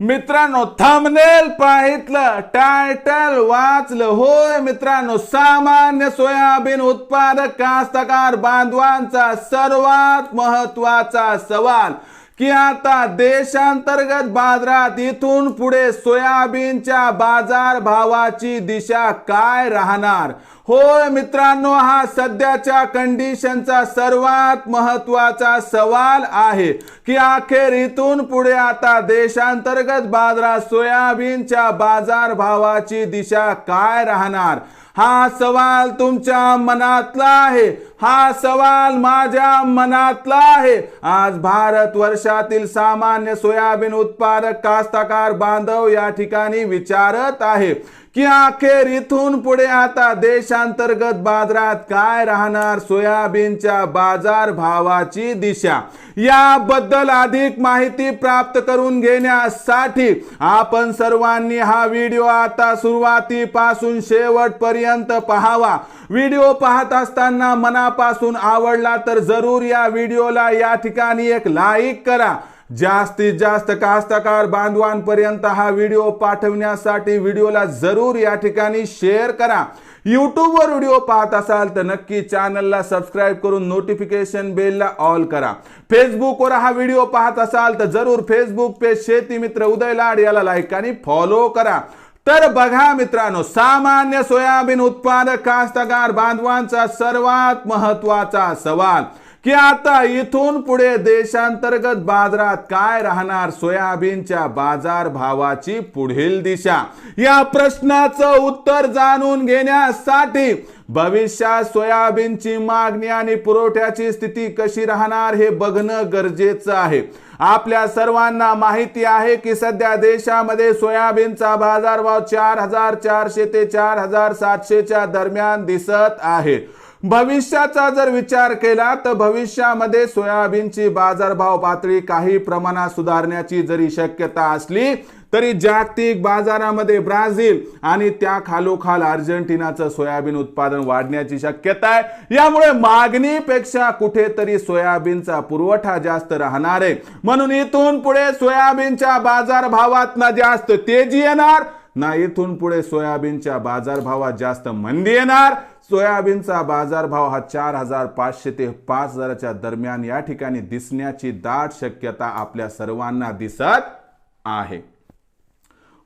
मित्रांनो थांबनेल पाहितलं टायटल वाचलं. होय मित्रांनो सामान्य सोयाबीन उत्पादक कास्तकार बांधवांचा सर्वात महत्त्वाचा सवाल की आता देशांतर्गत बाजारात इथून पुढे सोयाबीनच्या बाजार भावाची दिशा काय राहणार? होय मित्रांनो हा सध्याच्या कंडिशनचा सर्वात महत्त्वाचा सवाल आहे की अखेर इथून पुढे आता देशांतर्गत बाजारात सोयाबीनच्या बाजार भावाची दिशा काय राहणार? हा सवाल तुमच्या मनातला आहे. हा सवाल माझ्या मनातला आहे. आज भारत वर्षातील सामान्य सोयाबीन उत्पादक कास्तकार बांधव या ठिकाणी विचारत आहे की अखेर इथून पुढे आता देशांतर्गत बाजारात काय राहणार? सोयाबीनच्या बाजार भावाची दिशा. याबद्दल अधिक माहिती प्राप्त करून घेण्यासाठी आपण सर्वांनी हा व्हिडिओ आता सुरुवातीपासून शेवटपर्यंत पहावा. व्हिडिओ पाहत असताना मनापासून आवडला तर जरूर या व्हिडिओला या ठिकाणी एक लाईक करा. जास्तीत जास्त कास्तकार बांधवांपर्यंत हा व्हिडिओ पाठवण्यासाठी व्हिडिओला जरूर या ठिकाणी शेअर करा. यूट्यूबवर व्हिडिओ पाहत असाल तर नक्की चॅनलला सबस्क्राईब करून नोटिफिकेशन बेलला ऑल करा. फेसबुकवर हा व्हिडिओ पाहत असाल तर जरूर फेसबुक पेज शेती मित्र उदय लाड याला लाईक आणि फॉलो करा. तर बघा मित्रांनो सामान्य सोयाबीन उत्पादक कास्तकार बांधवांचा सर्वात महत्त्वाचा सवाल. की आता इथून पुढे देशांतर्गत बाजारात काय राहणार? सोयाबीनच्या बाजार भावाची पुढील दिशा. या प्रश्नाचं उत्तर जाणून घेण्यासाठी भविष्यात सोयाबीनची मागणी आणि पुरवठ्याची स्थिती कशी राहणार हे बघणं गरजेचं आहे. आपल्या सर्वांना माहिती आहे की सध्या देशामध्ये सोयाबीनचा बाजारभाव चार हजार चारशे ते चार हजार सातशेच्या दरम्यान दिसत आहे. भविष्याचा जर विचार केला तर भविष्यामध्ये सोयाबीनची बाजारभाव पातळी काही प्रमाणात सुधारण्याची जरी शक्यता असली तरी जागतिक बाजारामध्ये ब्राझील आणि त्या खालोखाल अर्जेंटिनाचं सोयाबीन उत्पादन वाढण्याची शक्यता आहे. यामुळे मागणीपेक्षा कुठेतरी सोयाबीनचा पुरवठा जास्त राहणार आहे. म्हणून इथून पुढे सोयाबीनच्या बाजारभावात ना जास्त तेजी येणार ना इथून पुढे सोयाबीनच्या बाजारभावात जास्त मंदी येणार सोयाबीनचा बाजारभाव हा चार हजार पाचशे ते पाच हजाराच्या दरम्यान या ठिकाणी दिसण्याची दाट शक्यता आपल्या सर्वांना दिसत आहे.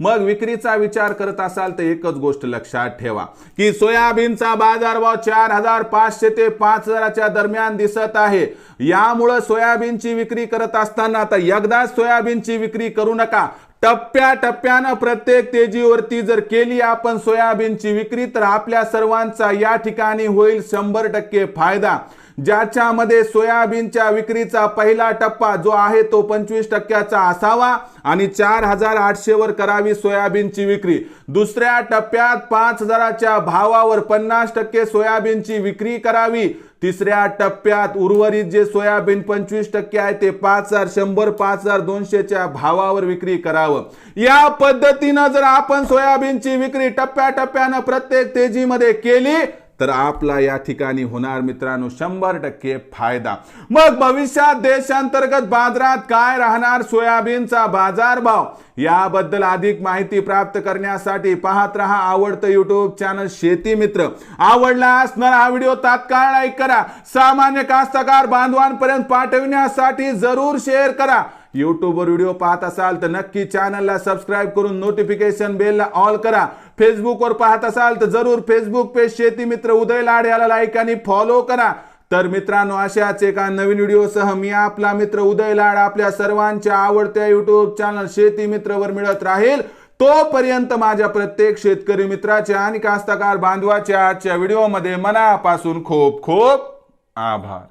मग विक्रीचा विचार करत असाल तर एकच गोष्ट लक्षात ठेवा की सोयाबीनचा बाजारभाव चार हजार पाचशे ते पाच हजाराच्या दरम्यान दिसत आहे. यामुळं सोयाबीनची विक्री करत असताना आता एकदाच सोयाबीनची विक्री करू नका. टप्प्या टप्प्यानं प्रत्येक तेजीवरती जर केली आपण सोयाबीनची विक्री तर आपल्या सर्वांचा या ठिकाणी होईल शंभर टक्के फायदा. ज्याच्यामध्ये सोयाबीनच्या विक्रीचा पहिला टप्पा जो आहे तो पंचवीस टक्क्याचा असावा आणि चार हजार आठशेवर करावी सोयाबीनची विक्री. दुसऱ्या टप्प्यात पाच हजाराच्या भावावर पन्नास टक्के सोयाबीनची विक्री करावी. तिसऱ्या टप्प्यात उर्वरित जे सोयाबीन पंचवीस टक्के आहे ते पाच हजार शंभर पाच हजार दोनशेच्या भावावर विक्री करावं. या पद्धतीनं जर आपण सोयाबीनची विक्री टप्प्याटप्प्यानं प्रत्येक तेजीमध्ये केली तर आपला या ठिकाणी होणार मित्रांनो शंभर टक्के फायदा. मग भविष्यात देशांतर्गत बाजारात काय राहणार? सोयाबीनचा बाजारभाव. याबद्दल अधिक माहिती प्राप्त करण्यासाठी पाहत रहा आवडतं युट्यूब चॅनल शेती मित्र. आवडला असणार हा व्हिडिओ तात्काळ लाईक करा. सामान्य कास्तकार बांधवांपर्यंत पाठविण्यासाठी जरूर शेअर करा. युट्यूबवर व्हिडिओ पाहत असाल तर नक्की चॅनलला सबस्क्राईब करून नोटिफिकेशन बेलला ऑल करा. फेसबुकवर पाहत असाल तर जरूर फेसबुक पेज शेती मित्र उदय लाड याला लाईक आणि फॉलो करा. तर मित्रांनो अशाच एका नवीन व्हिडिओसह मी आपला मित्र उदय लाड आपल्या सर्वांच्या आवडत्या युट्यूब चॅनल शेती मित्रवर मिळत राहील. तोपर्यंत माझ्या प्रत्येक शेतकरी मित्राच्या आणि कास्तकार बांधवाच्या आजच्या व्हिडिओमध्ये मनापासून खूप खूप आभार.